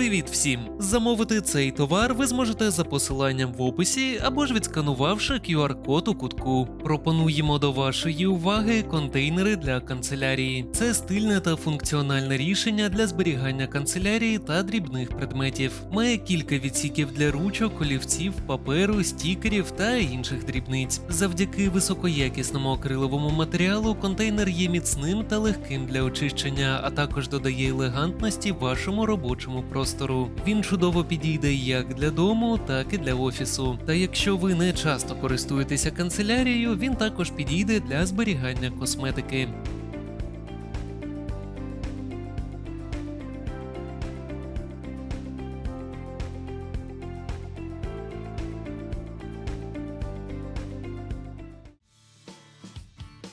Привіт всім! Замовити цей товар ви зможете за посиланням в описі або ж відсканувавши QR-код у кутку. Пропонуємо до вашої уваги контейнери для канцелярії. Це стильне та функціональне рішення для зберігання канцелярії та дрібних предметів. Має кілька відсіків для ручок, олівців, паперу, стікерів та інших дрібниць. Завдяки високоякісному акриловому матеріалу контейнер є міцним та легким для очищення, а також додає елегантності вашому робочому простору. Він чудово підійде як для дому, так і для офісу. Та якщо ви не часто користуєтеся канцелярією, він також підійде для зберігання косметики.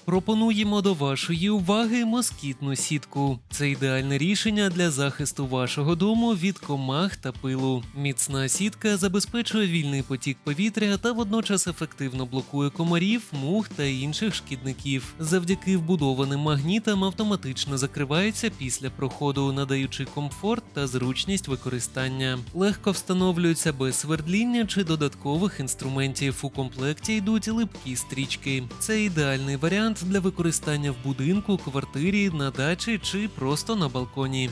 Пропонуємо до вашої уваги москітну сітку. Це ідеальне рішення для захисту вашого дому від комах та пилу. Міцна сітка забезпечує вільний потік повітря та водночас ефективно блокує комарів, мух та інших шкідників. Завдяки вбудованим магнітам автоматично закривається після проходу, надаючи комфорт та зручність використання. Легко встановлюється без свердління чи додаткових інструментів. У комплекті йдуть липкі стрічки. Це ідеальний варіант для використання в будинку, квартирі, на дачі чи просто на балконі.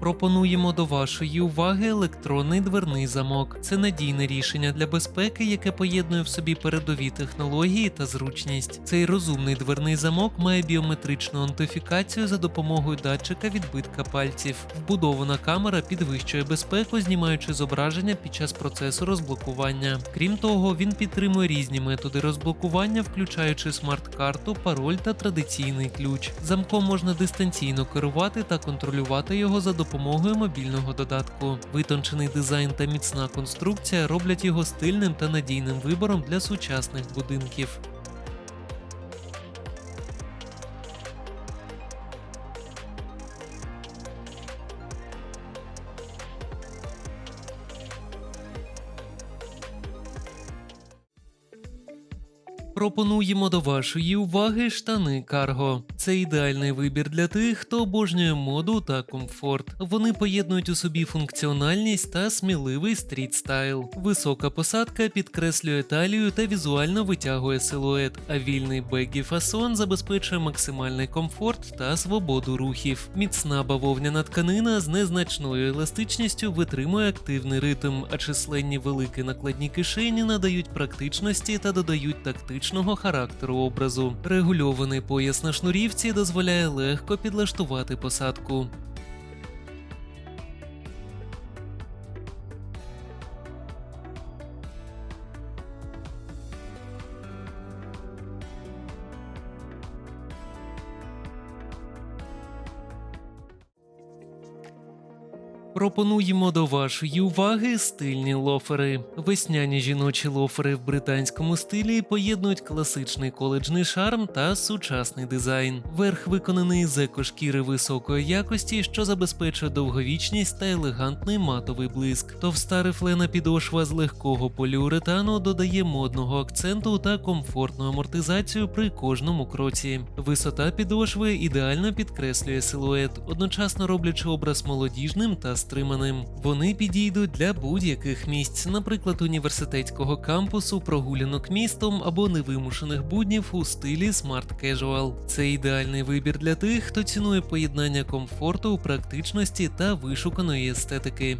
Пропонуємо до вашої уваги електронний дверний замок. Це надійне рішення для безпеки, яке поєднує в собі передові технології та зручність. Цей розумний дверний замок має біометричну аутентифікацію за допомогою датчика відбитка пальців. Вбудована камера підвищує безпеку, знімаючи зображення під час процесу розблокування. Крім того, він підтримує різні методи розблокування, включаючи смарт-карту, пароль та традиційний ключ. Замком можна дистанційно керувати та контролювати його за допомогою мобільного додатку. Витончений дизайн та міцна конструкція роблять його стильним та надійним вибором для сучасних будинків. Пропонуємо до вашої уваги штани Карго. Це ідеальний вибір для тих, хто обожнює моду та комфорт. Вони поєднують у собі функціональність та сміливий стріт стайл. Висока посадка підкреслює талію та візуально витягує силует, а вільний бегі фасон забезпечує максимальний комфорт та свободу рухів. Міцна бавовняна тканина з незначною еластичністю витримує активний ритм, а численні великі накладні кишені надають практичності та додають тактичного характеру образу. Регульований пояс на шнурівці дозволяє легко підлаштувати посадку. Пропонуємо до вашої уваги стильні лофери. Весняні жіночі лофери в британському стилі поєднують класичний коледжний шарм та сучасний дизайн. Верх виконаний з екошкіри високої якості, що забезпечує довговічність та елегантний матовий блиск. Товста рифлена підошва з легкого поліуретану додає модного акценту та комфортну амортизацію при кожному кроці. Висота підошви ідеально підкреслює силует, одночасно роблячи образ молодіжним та стриманим. Вони підійдуть для будь-яких місць, наприклад, університетського кампусу, прогулянок містом або невимушених буднів у стилі Smart Casual. Це ідеальний вибір для тих, хто цінує поєднання комфорту, практичності та вишуканої естетики.